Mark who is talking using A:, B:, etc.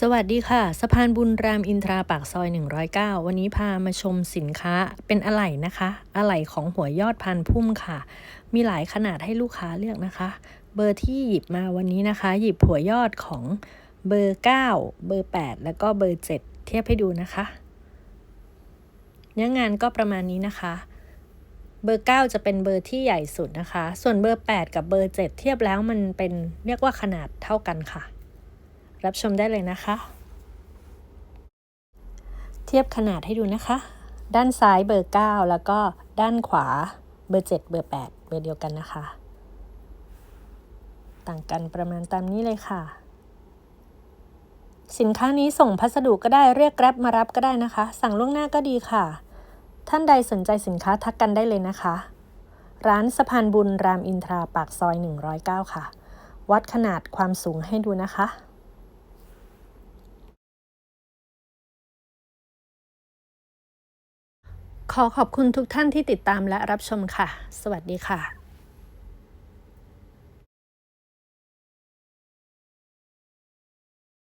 A: สวัสดีค่ะ สะพานบุญรามอินทราปากซอย 109 วันนี้พามาชมสินค้าเป็นอะไหล่นะคะ อะไหล่ของหัวยอดพันพุ่มค่ะ มีหลายขนาดให้ลูกค้าเลือกนะคะ เบอร์ที่หยิบมาวันนี้นะคะ หยิบหัวยอดของเบอร์ 9 เบอร์ 8 แล้วก็เบอร์ 7 เทียบให้ดูนะคะ เนื้องานก็ประมาณนี้นะคะ เบอร์ 9 จะเป็นเบอร์ที่ใหญ่สุดนะคะ ส่วนเบอร์ 8 กับเบอร์ 7 เทียบแล้วมันเป็นเรียกว่าขนาดเท่ากันค่ะ รับชมได้เลยนะคะ เทียบขนาดให้ดูนะคะ ด้านซ้ายเบอร์ 9 แล้วก็ด้านขวาเบอร์ 7 เบอร์ 8 เบอร์เดียวกันนะคะ ต่างกันประมาณตามนี้เลยค่ะ สินค้านี้ส่งพัสดุก็ได้เรียกแกร็บมารับก็ได้นะคะ สั่งล่วงหน้าก็ดีค่ะ ท่านใดสนใจสินค้าทักกันได้เลยนะคะ ร้านสะพานบุญรามอินทราปากซอย 109 ค่ะ วัดขนาดความสูงให้ดูนะคะ ขอขอบคุณทุกท่านที่ติดตามและรับชมค่ะ สวัสดีค่ะ